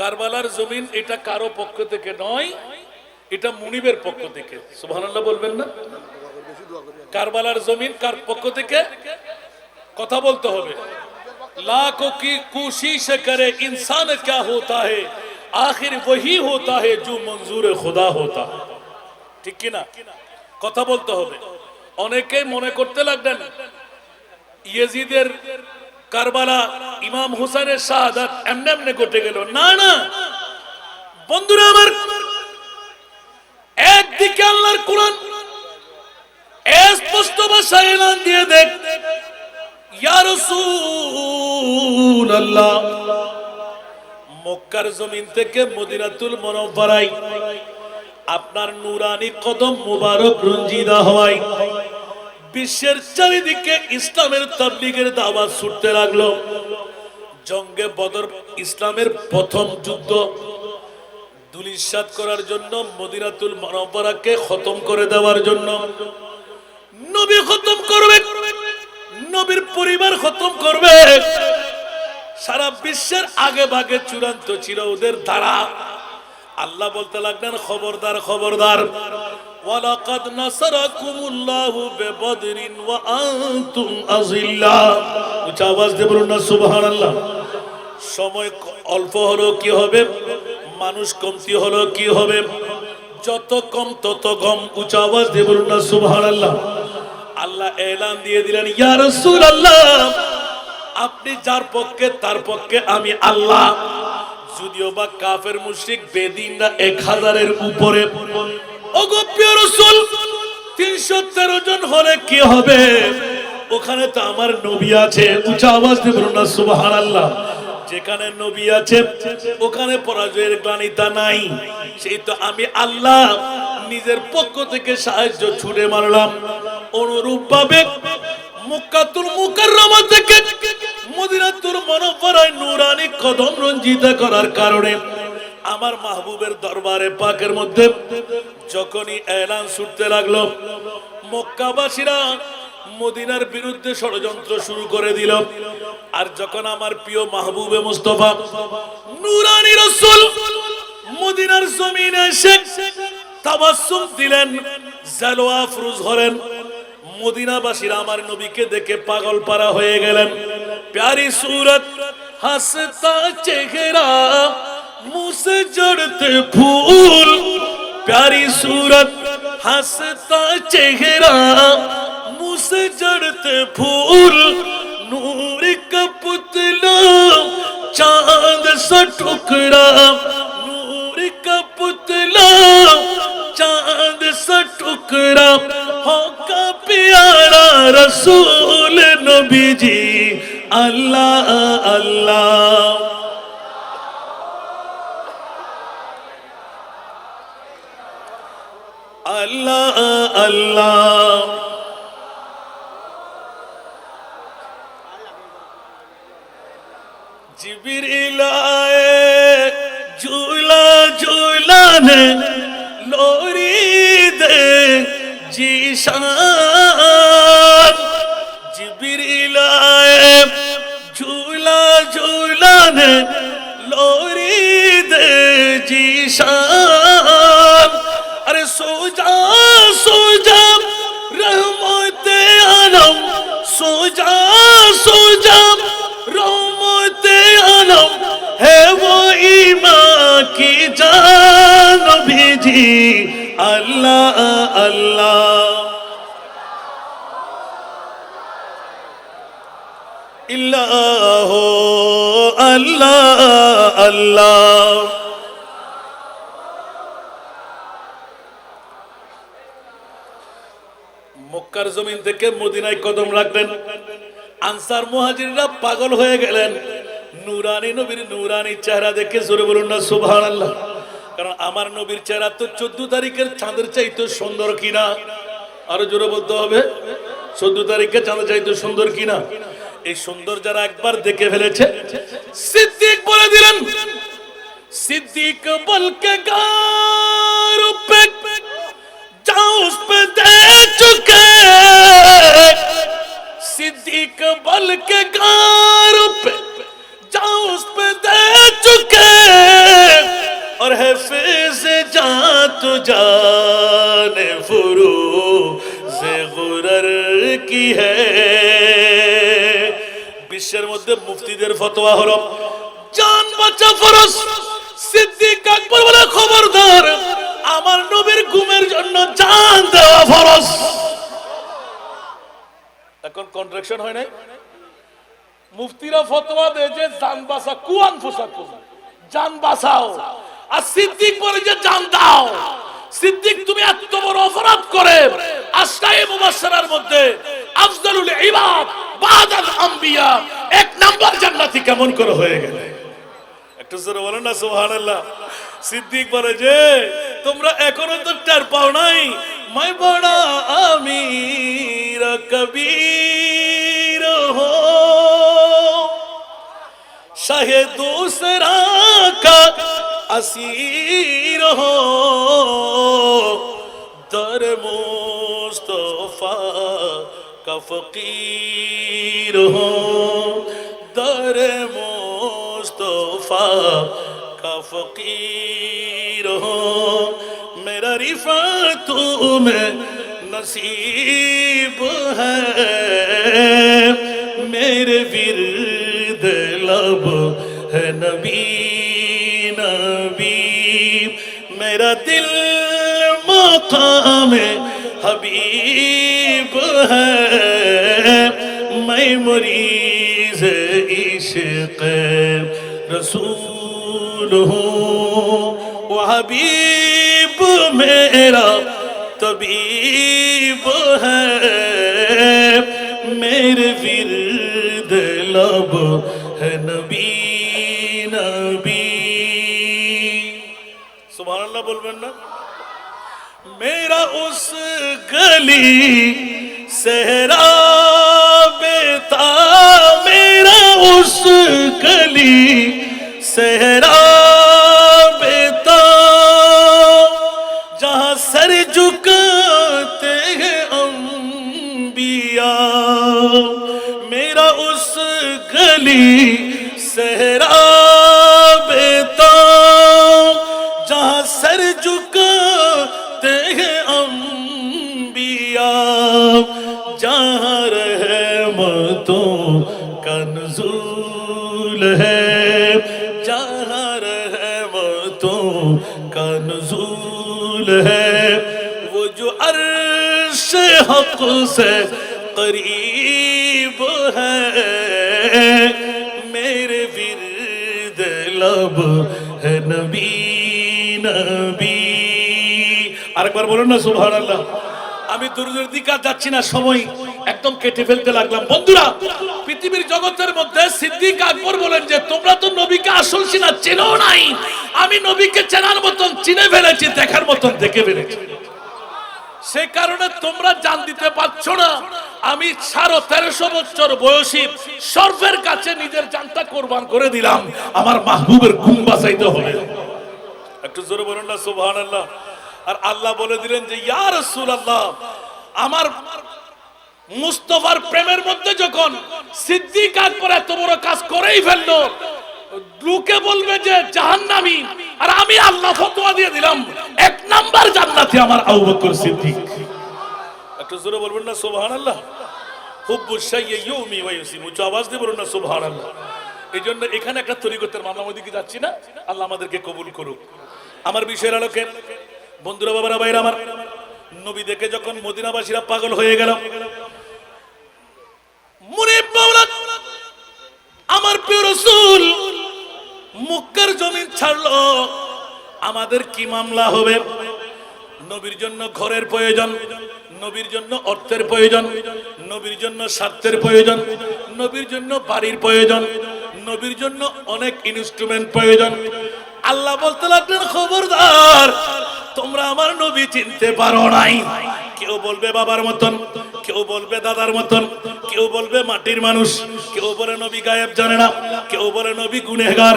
কারবালার জমিন এটা কারও পক্ষ থেকে নয়, এটা মুনিবের পক্ষ থেকে। সুবহানাল্লাহ বলবেন না? কারবালার জমিন কার পক্ষ থেকে? কথা বলতে হবে। লাখো কি কোশিশ করে ইনসান ক্যা হোতা হে? আখির ওহি হোতা হে জো মঞ্জুর খোদা হোতা। ঠিক কি না? কথা বলতে হবে। অনেকেই মনে করতে লাগলেন, ইয়েজিদের কারবালা ইমাম হুসাইনের শাহাদাত এমনি এমনি ঘটে গেল। না না। বন্ধুরা আমার, একদিকে আল্লাহর কোরআন স্পষ্ট ভাষায় এলান দিয়ে দেখ রাসূলুল্লাহ, মক্কার জমিন থেকে মদিনাতুল মুনাওয়ারায় আপনার নুরানি কদম মুবারক রঞ্জিদা হওয়ায় বিশ্বের চারিদিকে ইসলামের তাবলিগের দাওয়াত ছুটতে লাগল। জঙ্গে বদর ইসলামের প্রথম যুদ্ধ। দুলিশাত করার জন্য মদিনাতুল মুনাওয়ারাকে খতম করে দেওয়ার জন্য। নবী খতম করবে। নবীর পরিবার খতম করবে। সারা বিশ্বের আগে ভাগে চূড়ান্ত ছিল ওদের দ্বারা। আল্লাহ বলতে লাগলেন, খবরদার খবরদার। ওয়ালাকাদ নাসারাকুমুল্লাহু বিবদরিন ওয়া আনতুম আযিল্লা। উচ্চ আওয়াজ দিয়ে বলুন না, সুবহানাল্লাহ। সময় অল্প হলো কি হবে? মানুষ কমতি হলো কি হবে? যত কম, তত কম। উচ্চ আওয়াজ দিয়ে বলুন না, সুবহানাল্লাহ। আল্লাহ এলান দিয়ে দিলেন, ইয়া রাসূলুল্লাহ, আপনি যার পক্ষে, তার পক্ষে আমি আল্লাহ। যদিও বা কাফের মুশরিক বেদিনরা এক হাজারের উপরে রাসূল, তিনশো তেরো জন হলে কি হবে? ওখানে তো আমার নবী আছে, উঁচা আওয়াজ সুবহানাল্লাহ। যেখানে নবী আছে, ওখানে পরাজয়ের গ্লানিতা নাই। সেই তো আমি আল্লাহ নিজের পক্ষ থেকে সাহায্য ছুড়ে মারলাম। অনুরূপ ভাবে মুক্কাতুল মুকাররমা থেকে মদিনাতুল মুনাওয়ারায় নূরানি কদম রঞ্জিত করার কারণে আমার মাহবুবের দরবারে পাকের মধ্যে যখনই এলান ছুটতে লাগল, মক্কাবাসীরা মদিনার বিরুদ্ধে ষড়যন্ত্র শুরু করে দিল। আর যখন আমার প্রিয় মাহবুবে মুস্তফা, নূরানি রাসূল মদিনার জমিনে এসে তাবাসসুম দিলেন জালওয়া ফুরুজ হলেন। মদিনাবাসীরা আমার নবীকে দেখে পাগল পারা হয়ে গেলেন। প্যারি সুরত হাসতা চেহারা منہ سے جڑتے پھول، پیاری صورت، ہنستا چہرہ۔ منہ سے جڑتے پھول، نور کا پتلا، چاند سا ٹکڑا نور کا پتلا، چاند سا ٹکڑا ہوگا ہاں پیارا رسول نبی جی اللہ اللہ۔ আল্লাহ আল্লাহ। জিবির ইলায় ঝুলা ঝুলানে লোরি দে জিশান। জিবির ইলায় ঝুলা ঝুলানে লোরি দে জিশান। সোজা রহমতে আলম। সোজা সোজা, রহমতে আলম। হে ও ইমা, কি জান ভিজি আল্লাহ আল্লাহ। ইল্লাহ আল্লাহ আল্লাহ। মক্কার জমিন থেকে মদিনায় কদম রাখলেন। আনসার মহাজিরা পাগল হয়ে গেলেন। নুরানি নবীর নুরানি চেহারা দেখে জোরে বলুন না সুভান আল্লাহ কারণ আমার নবীর চেহারা তো চোদ্দ তারিখের চাঁদের চাইতে সুন্দর কিনা? আরও জোরে বলতে হবে, চোদ্দ তারিখে চাঁদের চাইতে সুন্দর কিনা? এই সুন্দর যারা একবার দেখে ফেলেছে, সিদ্দিক বলে দিলেন, সিদ্দিক বলকে গা বলে খবরদার, আমার নবীর ঘুমের জন্য জান দেওয়া ফরজ। এখন কন্ট্রাকশন হয় নাই? মুফতিরা ফতোয়া দেয় যে, জান বাঁচা কুয়ান ফুসাকু জান বাঁচাও। আর সিদ্দিক বলে যে, জান দাও। সিদ্দিক, তুমি এত বড় অপরাধ করে আশরায়ে মুবাশশারার মধ্যে আফজালুল ইবাদ বাদাল আম্বিয়া। এক নাম্বার জান্নাতি কেমন করে হয়ে গেলে? একটু জোরে বলো না, সুবহানাল্লাহ। সিদ্দিক বলে, যে, তোমরা এখনও তো টের পাও নাই। মাই বড়া আমি কবির হো। শাহে দোসরা কা اسیر ہو در مصطفیٰ کا فقیر ہوں در مصطفیٰ کا فقیر ہوں میرا رفا تمہیں نصیب ہے میرے ورد لب ہے نبی نبی میرا دل مقام حبیب غریب ہے میں مریض عشق رسول ہوں، وہ حبیب میرا طبیب ہے۔ میرے ورد لب ہے نبی نبی۔ سبحان اللہ بول میرا اس گلی سہراب تھا میرا اس گلی سہرا हक से करीब है मेरे विरद लब है नबी নবী আরেকবার বলুন না সুবহানাল্লাহ আমি দুর্গের দিকে আর যাচ্ছি না সময় একদম কেটে ফেলতে লাগলাম বন্ধুরা পৃথিবীর জগতের মধ্যে সিদ্দিক আকবর বলেন যে তোমরা তো নবীকে আসল চিনা চেনো নাই আমি নবীকে চেনার মতন চিনে ফেলেছি দেখার মতন দেখে ফেলেছি সে কারণে তোমরা জান দিতে পারছ না। আমি সাড়ে তেরোশো বছর বয়সী সর্বের কাছে নিজের জানটা কোরবান করে দিলাম। আমার মাহবুবের ঘুম বাঁচাইতে হবে। একটু জোরে বলুন না সুবহান আল্লাহ আর আল্লাহ বলে দিলেন যে ইয়ার ইয়া রাসূলুল্লাহ, আমার মুস্তফার প্রেমের মধ্যে যখন সিদ্দিক আকবর এত বড় কাজ করেই ফেলল, লোকে বলবে যে, জাহান্নামী। আর আমি আল্লাহ ফতোয়া দিয়ে দিলাম, এক নাম্বার জান্নাতি আমার আবু বকর সিদ্দিক। একটু জোরে বলবেন না, সুবহানাল্লাহ। হুব্বু শাইয়্যি ইউমি ওয়া ইউসিম। উচ্চ আওয়াজ দিয়ে বলুন না, সুবহানাল্লাহ। এই জন্য এখানে একটা তরিকতের মামলা মধ্যে যাচ্ছি না? আল্লাহ আমাদেরকে কবুল করুক। আমার বিষয়ের আলোকে, বন্ধুরা, বাবারা, ভাইরা আমার, নবী দেখে যখন মদিনাবাসীরা পাগল হয়ে গেল আমার প্রিয় রসুল, মুক্কার জমিন ছাড়লো। আমাদের কি মামলা হবে? নবীর জন্য ঘরের প্রয়োজন, নবীর জন্য অর্থের প্রয়োজন, নবীর জন্য স্বার্থের প্রয়োজন, নবীর জন্য বাড়ির প্রয়োজন, নবীর জন্য অনেক ইনস্ট্রুমেন্ট প্রয়োজন। আল্লাহ বলতে লাগলেন, খবরদার, তোমরা আমার নবী চিনতে পারো নাই। কেউ বলবে, বাবার মতন। কেউ বলবে দাদার মতন, কেউ বলবে মাটির মানুষ, কেউ বলে নবী গায়েব জানে না, কেউ বলে নবী গুনেগার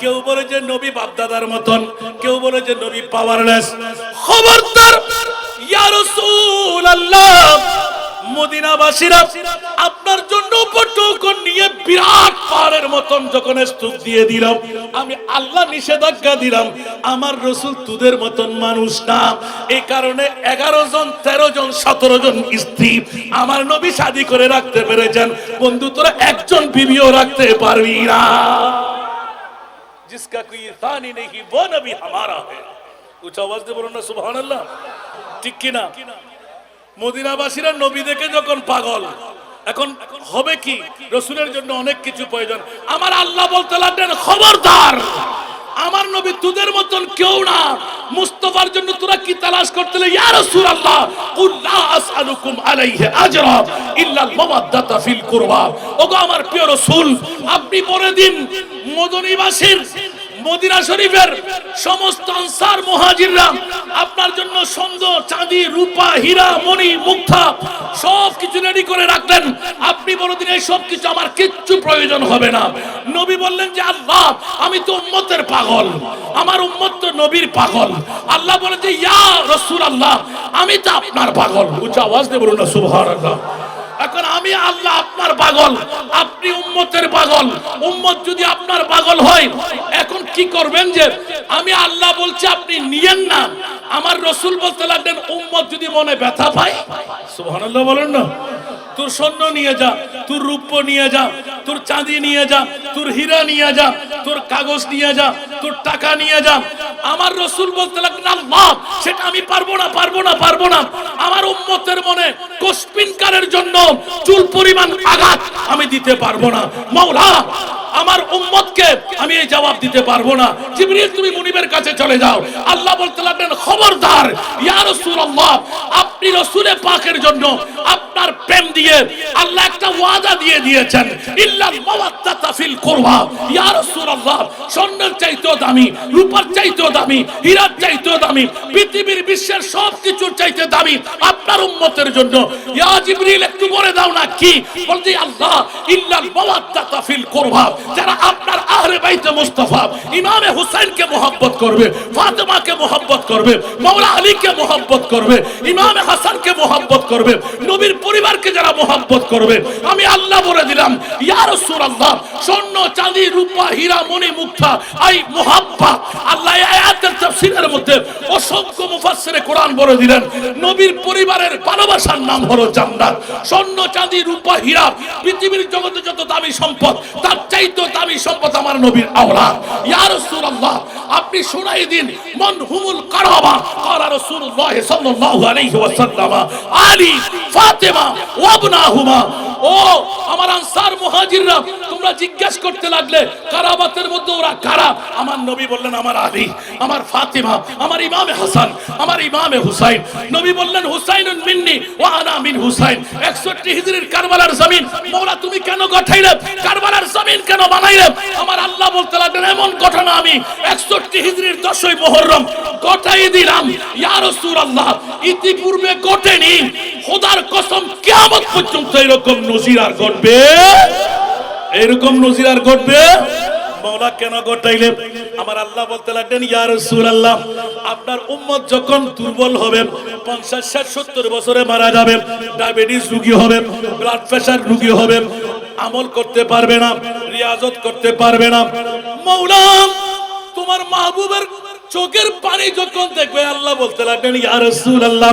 কেউ বলে যে নবী বাপদাদার মতন, কেউ বলে যে নবী পাওয়ারলেস খবরদার, ইয়া রাসূলুল্লাহ মদিনাবাসীরা আপনার জন্য উপটৌকন নিয়ে বিরাট পাহাড়ের মতন যখন স্তূপ দিয়ে দিলাম আমি আল্লাহ নিষেধাজ্ঞা দিলাম আমার রসুল তুদের মতন মানুষ না এই কারণে এগারো জন তেরো জন সতেরো জন স্ত্রী আমার নবী শাদি করে রাখতে পেরেছেন বন্ধু তোরা একজন বিবিও রাখতে পারবি না जिसका कोई तानी नहीं वो नबी हमारा है উচ্চ আওয়াজ দিয়ে বলুন না সুবহানাল্লাহ ঠিক কি না মদিনাবাসীরা নবী দেখে যখন পাগল, এখন হবে কি? রসুলের জন্য অনেক কিছু প্রয়োজন। আমার আল্লাহ বলতে লাগলেন, খবরদার, আমার নবী তোদের মতন কেউ না। মুস্তফার জন্য তোরা কি তালাশ করতে ইয়া রাসূলুল্লাহ, কুল লা আসআলুকুম আলাইহি আজরা ইল্লা আল মাওয়াদ্দাতা ফিল কুরবা। ওগো আমার প্রিয় রাসূল, আপনি বলে দিন মদনীবাসীর মদিনা শরীফের সমস্ত আনসার মুহাজিররা, আপনার জন্য সুন্দর চাঁদি, রূপা, হীরা, মণি, মুক্তা সব কিছু রেডি করে রাখলেন। আপনি বলে দিন এই সব কিছু আমার কিচ্ছু প্রয়োজন হবে না। নবী বললেন যে, আল্লাহ, আমি তো উম্মতের পাগল। আমার উম্মত তো নবীর পাগল। আল্লাহ বলে যে, ইয়া রসুল আল্লাহ আমি তো আপনার পাগল। উচ্চ আওয়াজ দিয়ে বলুন সুবহানাল্লাহ। এখন আমি আল্লাহ আপনার পাগল, আপনি উম্মতের পাগল। উম্মত যদি আপনার পাগল হয়, এখন কি করবেন যে, আমি আল্লাহ বলছি আপনি নিয়েন না। আমার রসুল বলতে লাগলেন, উম্মত যদি মনে ব্যথা পায়, সুবহানাল্লাহ বলেন না। তোর স্বর্ণ নিয়ে যা, তোর রূপ নিয়ে যা, তোর চাঁদি নিয়ে যা, তোর হীরা নিয়ে যা, তোর কাগজ নিয়ে যা, তোর টাকা নিয়ে যা। আমার রসুল বলতে লাগলেন আল্লাহ সেটা আমি পারব না পারব না পারব না। আমার উম্মতের মনে কোষ্পিনকারের জন্য চুল পরিমাণ আঘাত আমি দিতে পারব না। মাওলা আমার উম্মতকে আমি এই জবাব দিতে পারব না। জিবরিল, তুমি মুনিবের কাছে চলে যাও। আল্লাহ বলতে লাগলেন, খবরদার, ইয়া রাসূলুল্লাহ, আপনি রাসূলে পাকের জন্য আপনার প্রেম দিয়ে আল্লাহ একটা ওয়াদা দিয়ে দিয়েছেন। ইল্লাল মাওয়াদ্দাতা ফিল কুরবা। ইয়া রাসূলুল্লাহ, স্বর্ণের চাইতেও দামি, রূপার চাইতেও দামি, হীরার চাইতেও দামি, পৃথিবীর বিশ্বের সব কিছুর চাইতে দামি আপনার উম্মতের জন্য। ইয়া জিবরিল, একটু বলে দাও না কি? বলতে, আল্লাহ, ইল্লাল মাওয়াদ্দাতা ফিল কুরবা। যারা আপনার আহলে বাইতে মুস্তাফা, ইমামে হুসাইনকে মোহাব্বত করবে, ফাতেমাকে মোহাব্বত করবে, মাওলা আলীকে মোহাব্বত করবে, ইমামে হাসানকে মোহাব্বত করবে, নবীর পরিবারকে যারা মোহাব্বত করবে, আমি আল্লাহ বলে দিলাম, ইয়া রাসূলুল্লাহ, স্বর্ণ, চাঁদি, রূপা, হীরা, মণি, মুক্তা, আই মোহাব্বা, আল্লাহ আয়াতের তাফসীরের মধ্যে অসংখ্য মুফাসসিরে কোরআন বলে দিলেন, নবীর পরিবারের ভালোবাসার নাম হলো জান্নাত, স্বর্ণ, চাঁদি, রূপা, হীরা, পৃথিবীর জগতে যত দামি সম্পদ, তার তো দামি সম্পদ আমার নবীর আওলা ইয়া রাসূলুল্লাহ, আপনি শুনাই দিন, মন হুমুল কারাবা ক্বালা রাসূলুল্লাহ সাল্লাল্লাহু আলাইহি ওয়াসাল্লাম, আলী, ফাতেমা ওয়াবনাহুমা ও আমার আনসার মুহাজিররা তোমরা জিজ্ঞেস করতে লাগলে, কারাবাতের মধ্যে ওরা কারা? আমার নবী বললেন, আমার আলী, আমার ফাতেমা, আমার ইমামে হাসান, আমার ইমামে হুসাইন। নবী বললেন, হুসাইনুন মিন্নি ওয়া আনা মিন হুসাইন। 61 হিজরির কারবালার জমিন। মওলা তুমি কেন গঠাইলে? কারবালার জমিন কেন বানাইলে? আমার আল্লাহ বলতে লাগলেন, এমন ঘটনা আমি 61 হিজরির 10ই মুহররম গঠাই দিলাম। ইয়া রাসূলুল্লাহ, ইতিপূর্বে ঘটেনি। খোদার কসম, কিয়ামত পর্যন্ত এরকম নজির আর ঘটবে এরকম নজির আর ঘটবে? মৌলা কেন ঘটাইলে আমার আল্লাহ বলতে লাগলেন, ইয়া রাসূলুল্লাহ, আপনার উম্মত যখন দুর্বল হবে 50 60 70 বছরে মারা যাবে, ডায়াবেটিস রুগী হবে ব্লাড প্রেশার রুগী হবে, আমল করতে পারবে না, রিয়াজত করতে পারবে না। মৌলা, তোমার মাহবুবের চোখের পানি যখন দেখবে, আল্লাহ বলতে লাগলেন, ইয়া আল্লাহ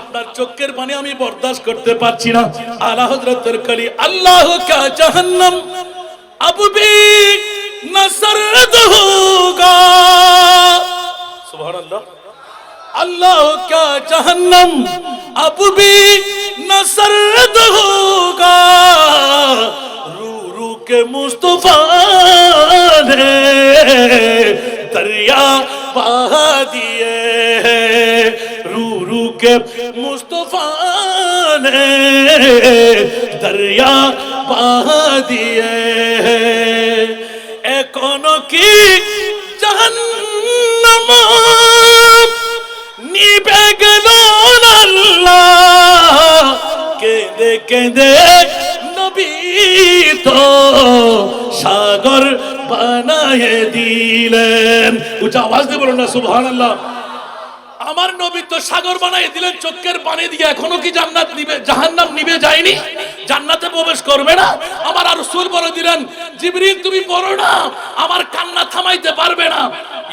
আপনার চোখের পানি আমি বরদাস্ত করতে পারছি না। আল্লাহ হযরতের আল্লাহ কা জাহান্নাম, আবু বিক নাসরদহুগা সুবহানাল্লাহ। আল্লাহ কা জাহান্নাম, আবু বিক নাসরদহুগা রু রু কে মুস্তাফা दरिया बहा दिए रू रू के मुस्तफा ने दरिया बहा दिए এখনো কি জাহান্নাম নিবে গেল না আল্লাহ কেঁদে কেঁদে নবী তো সাগর বানায়ে দিলেন। উচ্চ আওয়াজ দিয়ে বলুন না সুবহানাল্লাহ। আমার নবী তো সাগর বানাই দিলেন, চোখের পানি দিয়ে। এখনও কি জান্নাত নিবে? জাহান্নাম নিবে, যায়নি? জান্নাতে প্রবেশ করবে না? আমার আর সুর বলে দিলেন, জিবরিল, তুমি পড়ো না। আমার কান্না থামাইতে পারবে না।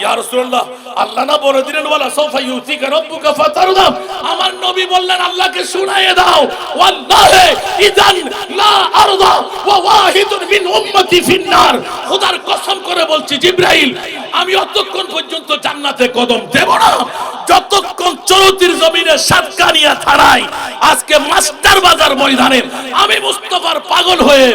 ইয়া রাসূলুল্লাহ, আল্লাহ না বলে দিলেন, ওয়ালা সাউফা ইউতিকা রাব্বুকা ফাতারদা। আমার নবী বললেন, আল্লাহকে শুনাইয়ে দাও। ওয়াল্লাহি ইদান লা আরদা ওয়া ওয়াহিদুন মিন উম্মতি ফিন্নার খোদার কসম করে বলছি, জিবরাইল আমি অতক্ষণ পর্যন্ত জান্নাতে কদম দেব না। যতক্ষণ চরতির জমিনে সাতকানিয়া থানায় আজকে মাস্টার বাজার ময়দানে আমি মুস্তফার পাগল হয়ে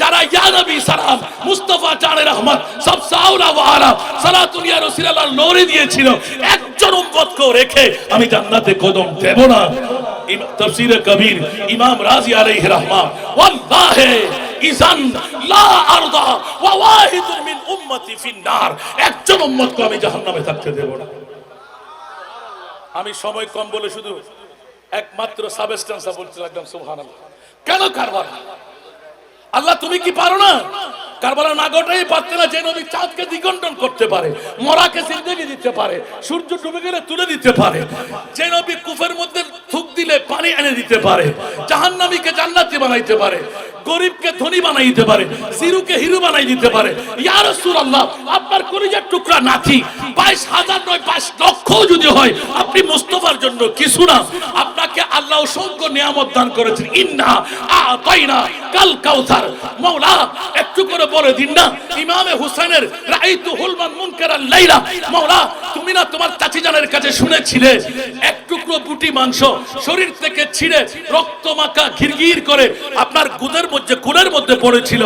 যারা ইয়া নবী সালাম, মুস্তফা জানের রহমত, সব সাউলা ওয়ালা সালাতুল ইয়া রাসূলুল্লাহ নূরে দিয়েছিল, একজন উম্মতকেও রেখে আমি জান্নাতে কদম দেব না। তাফসীরে কবির ইমাম রাজি আলাইহি রহমান, ওয়াল্লাহি! ইজান লা আরদা ওয়া ওয়াহিদুন মিন উম্মতি ফিন্নার। একজন উম্মতকে আমি জাহান্নামে থাকতে দেব না। আমি সময় কম বলে শুধু একমাত্র বলতে লাগলাম, সুবহানাল্লাহ। কেন কারবার আল্লাহ, তুমি কি পারো না? কারবালা নাগরটাই পারতে না যে নবী চাঁদকে দ্বিগন্ডন করতে পারে, মরাকে জিন্দেগি দিতে পারে, সূর্য ডুবে গেলে তুলে দিতে পারে। যে নবী কুফের মধ্যে দিলে পানি এনে দিতে পারে, জাহান্নামীকে জান্নাতি বানাইতে পারে, গরিবকে ধনী বানাই দিতে পারে সিরুকে হিরু বানাই দিতে পারে। ইয়া রাসূলুল্লাহ, আপনার কলিজার টুকরা নাতি, বাইশ হাজার নয়, বাইশ লক্ষ যদি হয়, আপনি মুস্তফার জন্য কিছু না। আপনাকে আল্লাহ অসংখ্য নিয়ামত দান করেছেন। ইন্না আতাইনা কাল কাউসার। মাওলা, একটু করে বলে দিন না, ইমামে হুসাইনের রাইতু হুলমান মুনকারাল লাইলা। মাওলা, তুমি না তোমার চাচি জানের কাছে শুনেছিলে, এক টুকরো বুটি মাংস শরীর থেকে ছিঁড়ে রক্ত মাখা ঘিরঘির করে আপনার গুদের মধ্যে কুলের মধ্যে পড়েছিল।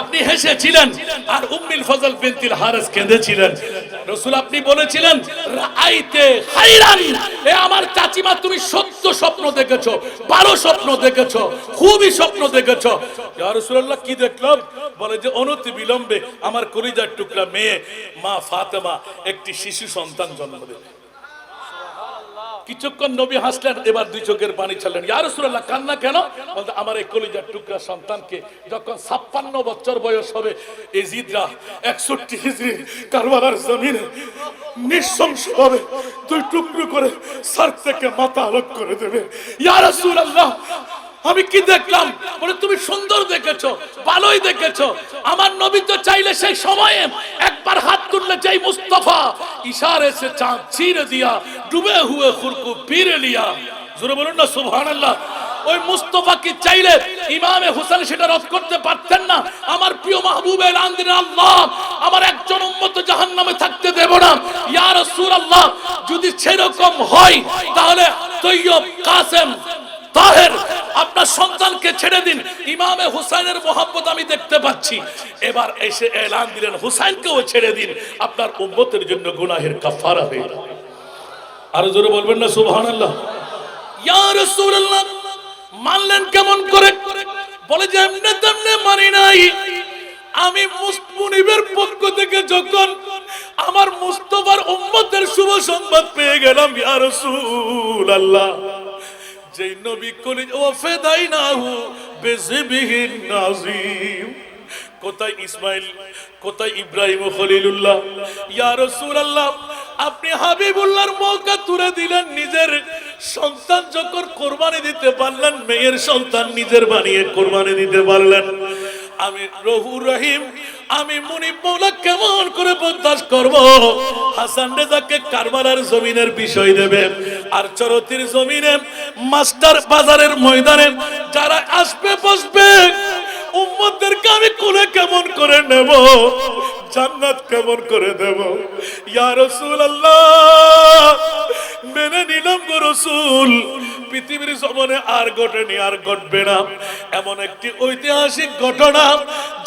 আপনি হেসেছিলেন আর উম্মিল ফজল বিনতিল হারেস কেঁদেছিলেন। রসুল, আপনি বলেছিলেন রাইতে হাইরান এ আমার চাচিমা, তুমি সত্য স্বপ্ন দেখেছ বারো স্বপ্ন দেখেছ, খুবই স্বপ্ন দেখেছ। ইয়া রাসূলুল্লাহ, কি দেখলাম? বলে যে, অনতি বিলম্বে আমার কলিজার টুকরা মেয়ে, মা ফাতেমা, একটি শিশু সন্তান জন্ম দেবে। কিছুক্ষণ নবী হাসলেন, এবার দুই চোখের পানি ছাড়লেন। ইয়ার সুরাল্লাহ কান্না কেন? বলতে, আমার এই কলিজার টুকরা সন্তানকে যখন ছাপ্পান্ন বছর বয়স হবে এজিদরা একষট্টি হিজড়ি কারবালার জমিনে হবে দুই টুকরো করে সার থেকে মাথা আলোক করে দেবে। ইয়ার রাসূলুল্লাহ আমি কি দেখলাম? বলে, তুমি সুন্দর দেখেছ, ভালোই দেখেছ। আমার নবী তো চাইলে সেই সময়ে একবার হাত তুললে চাই মুস্তফা ইশারে সে চাঁদ ছিঁড়ে দিয়া, ডুবে হুয়ে খুরকু পীরে লিয়া। জোরে বলুন না, সুবহানাল্লাহ। ওই মুস্তফা কি চাইলে ইমামে হুসেন সেটা রদ করতে পারতেন না? আমার প্রিয় মাহবুব এলান আল্লাহ, আমার একজন উম্মত জাহান্নামে থাকতে দেব না। ইয়া রাসূলুল্লাহ, যদি সেরকম হয়, তাহলে তৈয়ব কাসেম তাহের, আপনার সন্তানকে ছেড়ে দিন। ইমামে হুসাইনের মোহাম্মত আমি দেখতে পাচ্ছি। এবার এসে এলান দিলেন, হুসাইনকেও ছেড়ে দিন। আপনার উম্মতের জন্য গুনাহের কাফারা হয়ে আরও জোরে বলবেন না ইয়া রাসূলুল্লাহ, মানলেন কেমন করে? বলে যে এমনি তেমনি মানি নাই। আমি মুনিবের পক্ষ থেকে যখন আমার মুস্তফার উম্মতের শুভ সংবাদ পেয়ে গেলাম, ইয়া রাসূলুল্লাহ। যেই নবী কলি, ও ফেদাইনাহু বিজিবিহিন নাজিম কোথায় ইসমাইল, কোথায় ইব্রাহিম খলিলুল্লাহ? ইয়া রাসূলুল্লাহ, আপনি হাবিবুল্লাহর মৌকা তুলে দিলেন নিজের সন্তান যখন কোরবানি দিতে পারলেন, মেয়ের সন্তান নিজের বানিয়ে কোরবানি দিতে পারলেন। আমি রহু রহিম আমি মুনিব মৌলা কেমন করে বরদাস্ত করব? হাসান রেজাকে কারবালার জমিনের বিষয় দেবে। আর চরতির জমিনে মাস্টার বাজারের ময়দানে যারা আসবে, বসবে উম্মতদেরকে আমি কোলে কেমন করে নেব? জান্নাত কেমন করে দেব? ইয়া রাসূলুল্লাহ, মেনে নিলাম গো রাসূল, পৃথিবীর জমানে আর ঘটেনি, আর ঘটবে না। এমন একটি ঐতিহাসিক ঘটনা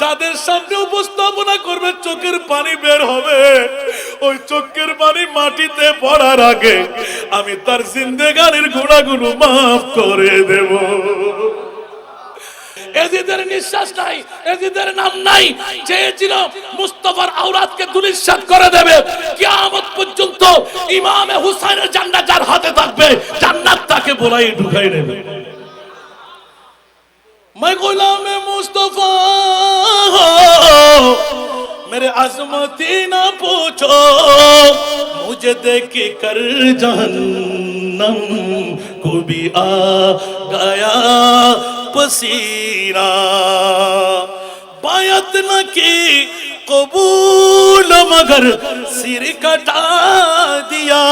যাদের সামনে উপস্থাপনা করবে, চোখের পানি বের হবে। ওই চোখের পানি মাটিতে পড়ার আগে আমি তার জিন্দেগানির গুণাগুলো মাফ করে দেব। এজিদের নিঃশ্বাস নাই এজিদের নাম নাই চেয়েছিল মুস্তফার আওরাতকে দুলিশাত করে দেবে কিয়ামত পর্যন্ত ইমামে হুসাইনের জান্নাত যার হাতে থাকবে জান্নাত তাকে বলাই ঢুকাই নেবে मैं गुलाम मुस्तफा मेरे अजमती ना पूछो मुझे देख कर जहन्नम جہنم کو بھی آ گیا پسیرہ بایت نہ کی، قبول مگر سر کٹا دیا۔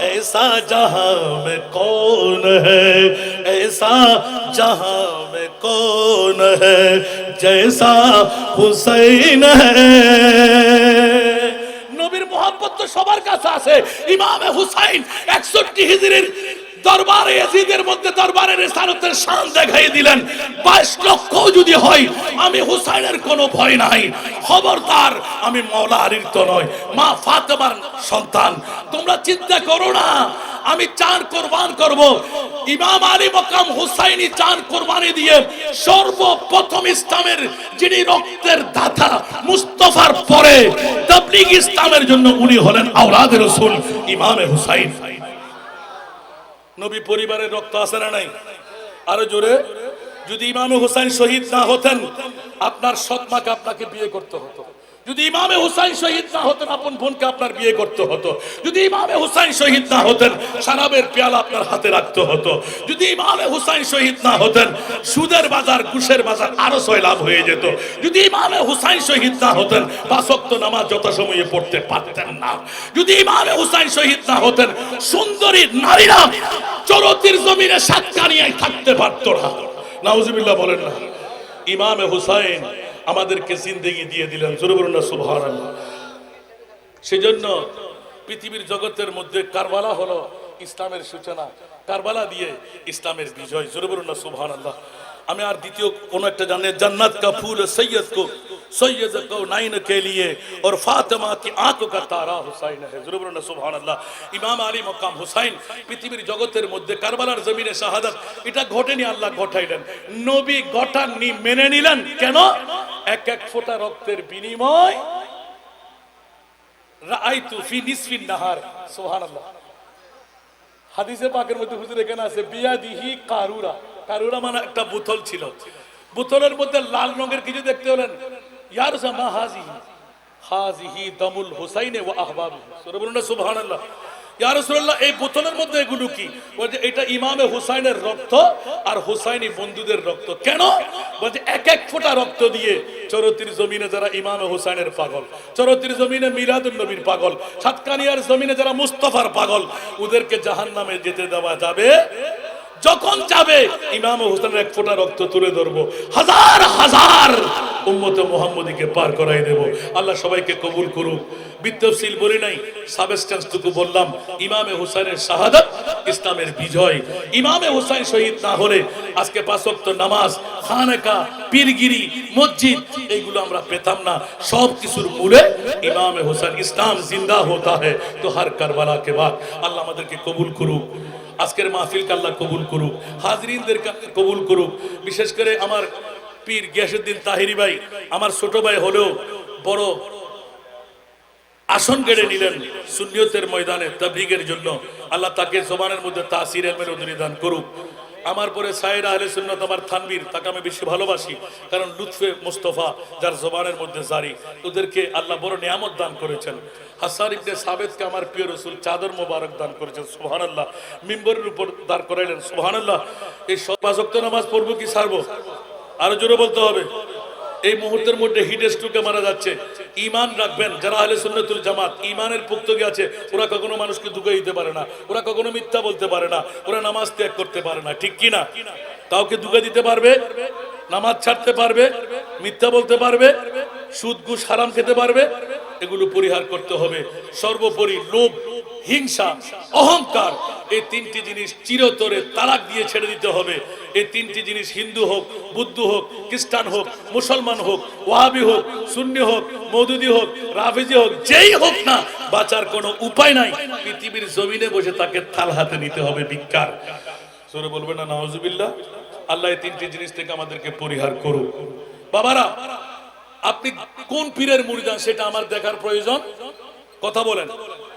ایسا جہاں میں کون ہے، ایسا جہاں میں کون ہے، جیسا حسین ہے۔ নবীর তো সবার কাছে আছে। ইমামে হুসাইন একষট্টি হিজরির দরবারে ইয়াজিদের মধ্যে দরবারের রিসালতের শান দেখাই দিলেন। 22 লক্ষ যদি হয়, আমি হুসাইনের কোনো ভয় নাই। খবরদার, আমি মাওলা আলীর তো নয়, মা ফাতেমার সন্তান। তোমরা চিন্তা করো না, আমি চান কোরবান করব। ইমাম আলী মকাম হুসাইনি চান কোরবানি দিয়ে সর্বপ্রথম ইসলামের যিনি রক্তের দাতা মুস্তফার পরে, তাবলিগ ইসলামের জন্য উনি হলেন আওলাদ রসুল ইমামে হুসাইন। নবী পরিবারের রক্ত আছে না নাই? আরও জোরে, যদি ইমাম হুসাইন শহীদ না হতেন, আপনার সৎমাকে আপনাকে বিয়ে করতে হতো। যদি ইমামে হুসাইন শহীদ না হতেন, আপন বোনকে আপনার বিয়ে করতে হতো। যদি ইমামে হুসাইন শহীদ না হতেন শারাবের পেয়ালা আপনার হাতে রাখতে হতো। যদি ইমামে হুসাইন শহীদ না হতেন, সুদের বাজার, ঘুষের বাজার আরও ছয় লাভ হয়ে যেত। যদি ইমামে হুসাইন শহীদ না হতেন পাঁচক্ত নামাজ যথাসময়ে পড়তে পারতেন না। যদি ইমামে হুসাইন শহীদ না হতেন, সুন্দরী নারীরা চরতির জমিনে সাতকানিয়ায় থাকতে পারতো না। নাউজুবিল্লাহ বলেন না, ইমামে হুসাইন আমাদেরকে জিন্দেগি দিয়ে দিলেন। জোরে বলুন না, সুবহানাল্লাহ। সেজন্য পৃথিবীর জগতের মধ্যে কারবালা হলো ইসলামের সূচনা। কারবালা দিয়ে ইসলামের বিজয় জোরে বলুন না সুবহানাল্লাহ আমি আর দ্বিতীয় কোন একটা জানে জান্নাত का फूल सैयद को सैयद को नाइन के लिए और फातिमा की आंखों का तारा हुसैन है जरूर बोलना सुभान अल्लाह ইমাম আলী মকাম হুসাইন পৃথিবীর জগতের মধ্যে কারবালার জমিনে শাহাদাত এটা ঘটেনি আল্লাহ ঘটাইলেন নবী ঘটাননি মেনে নিলেন কেন এক এক ফোঁটা রক্তের বিনিময় রাআইতু ফি নিসফিন নাহার সুবহানাল্লাহ হাদিসে পাকের মধ্যে হুজুর এখানে আছে, বিয়াদিহি কারুরা। কারুরা মানে একটা বোতল ছিল। বোতলের মধ্যে লাল রঙের কিছু দেখতে হলেন। ইয়ার মা হাজিহি। হাজিহি দামুল হুসাইনে ওয়া আহবাবিহি। সূরা বলুন না, সুবহানাল্লাহ। ইয়া রাসূলুল্লাহ, এই বোতলের মধ্যে এগুলো কি? বলছে এটা ইমামে হুসাইনের রক্ত আর হুসাইনি বন্ধুদের রক্ত। কেন? বলছে এক এক ফোঁটা রক্ত দিয়ে চরতির জমিনে যারা ইমাম হুসাইনের পাগল চরতির জমিনে মিরাদুল নবীর পাগল, সাতকানিয়ার জমিনে যারা মুস্তফার পাগল, ওদেরকে জাহান নামে যেতে দেওয়া যাবে। যখন যাবে, ইমাম হোসেনের এক ফোঁটা রক্ত তুলে ধরবো। হাজার হাজার উম্মতে মোহাম্মদীকে পার করাই দেব। আল্লাহ সবাইকে কবুল করুক। বিতফসিল বলি নাই সাবস্টেন্সটুকু বললাম, ইমামে হুসাইনের শাহাদাত, ইসলামের বিজয়। ইমামে হুসাইন শহীদ না হলে আজকে পাঁচক্ত নামাজ, খানকা, পীরগিরি, মসজিদ, এইগুলো আমরা পেতাম না। সব কিছুর মূলে ইমামে হুসাইন ইসলাম জিন্দা হতা হে। তো হার কারবালা কে বাদ? আল্লাহ আমাদেরকে কবুল করুক। আজকের মাহফিল আল্লাহ কবুল করুক। হাজরিনদেরকে কবুল করুক। বিশেষ করে আমার পীর গিয়াসুদ্দিন তাহিরি ভাই, আমার ছোট ভাই হলেও বড় আসন কেড়ে নিলেন। সুন্নিয়তের ময়দানে তাবলিগের জন্য। আল্লাহ তাকে জবানের মধ্যে তাসির, এলমের অধিদান করুক। আমার পরে সাইরা আহলে সুন্নত আমার থানবীর, তাকে আমি বেশি ভালোবাসি। কারণ লুৎফে মুস্তফা, যার জবানের মধ্যে জারি। ওদেরকে আল্লাহ বড় নিয়ামত দান করেছেন। হাসান ইবনে সাবেদকে আমার প্রিয় রসুল চাদর মোবারক দান করেছেন। সুবহানাল্লাহ। মিম্বরের উপর দাঁড় করাইলেন। সুবহানাল্লাহ। এই সবাজক্ত নামাজ পড়ব কি সারবো আরও জোরে বলতে হবে। এই মুহূর্তের মধ্যে হিট স্ট্রোকে মারা যাচ্ছে। ইমান রাখবেন, যারা আহলে সুন্নতুল জামাত ইমানের পুক্তকে আছে, ওরা কখনো মানুষকে দুঃখে দিতে পারে না, ওরা কখনো মিথ্যা বলতে পারে না, ওরা নামাজ ত্যাগ করতে পারে না, ঠিক কি না কাউকে দুঃখে দিতে পারবে? নামাজ ছাড়তে পারবে, মিথ্যা বলতে পারবে, সুদ ঘুষ হারাম খেতে পারবে, এগুলো পরিহার করতে হবে। সর্বোপরি লোভ, হিংসা, অহংকার, এই তিনটি জিনিস চিরতরে তালাক দিয়ে ছেড়ে দিতে হবে। এই তিনটি জিনিস হিন্দু হোক, বুদ্ধ হোক, খ্রিস্টান হোক, মুসলমান হোক, ওয়াহাবি হোক, সুন্নি হোক, মৌদুদি হোক, রাফিজি হোক, যেই হোক না, বাঁচার কোনো উপায় নাই। পৃথিবীর জমিনে বসে তাকে থাল হাতে নিতে হবে ভিক্ষার সরে বলবে না নওয়াজুবিল্লাহ আল্লাহ তিনটি জিনিস থেকে আমাদেরকে পরিহার করুক। বাবারা, আপনি কোন পীরের মুরিদান সেটা আমার দেখার প্রয়োজন? কথা বলেন।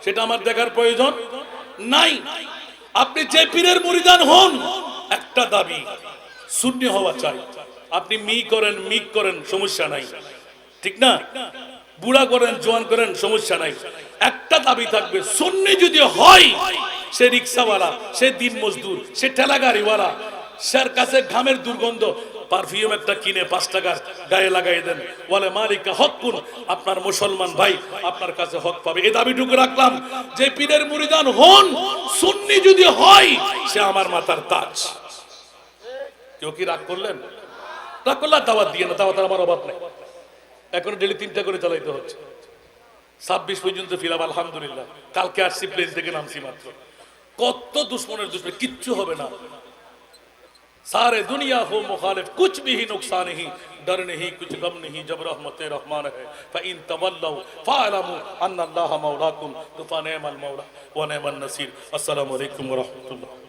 সেটা আমার দেখার প্রয়োজন? নাই। আপনি যে পীরের মুরিদান হন, একটা দাবি, শূন্য হওয়া চাই। আপনি মি করেন মিক করেন, সমস্যা নাই। ঠিক না? বুড়া করেন, জোয়ান করেন, সমস্যা নাই। একটা দাবি থাকবে সুন্নি যদি হয়, সে রিক্সাওয়ালা, সে দিন মজদুর সে ঠেলা গাড়িওয়ালা যার কাছে ঘামের দুর্গন্ধ। পারফিউম একটা কিনে পাঁচ টাকার গায়ে লাগাই দেন। বলে, মালিকা হক কোন আপনার মুসলমান ভাই আপনার কাছে হক পাবে। এই দাবিটুকু রাখলাম। যে পীরের মুরিদান হন, সুন্নি যদি হয়, সে আমার মাথার তাজ। কেউ কি রাগ করলেন? রাগ করলে দাওয়াত দিয়ে না, দাওয়াতের আমার অভাব নেই। এখন ডেলি তিনটা করে চালাইতে হচ্ছে। ছাব্বিশ পর্যন্ত ফিরাব আলহামদুলিল্লাহ। কালকে আসছি প্লেন থেকে নামছি মাত্র। কত দুশ্মনের দুশ্মন, কিচ্ছু হবে না। سارے دنیا ہو مخالف، کچھ بھی ہی نقصان نہیں، ڈر نہیں، کچھ غم نہیں، جب رحمت رحمان ہے۔ فَإِن تَوَلَّوْا فَعَلَمُوا أَنَّ اللَّهَ مَوْلَاكُمْ تُفَنَيْمَ الْمَوْلَى وَنَيْمَ النَّصِيرُ۔ السلام علیکم ورحمت اللہ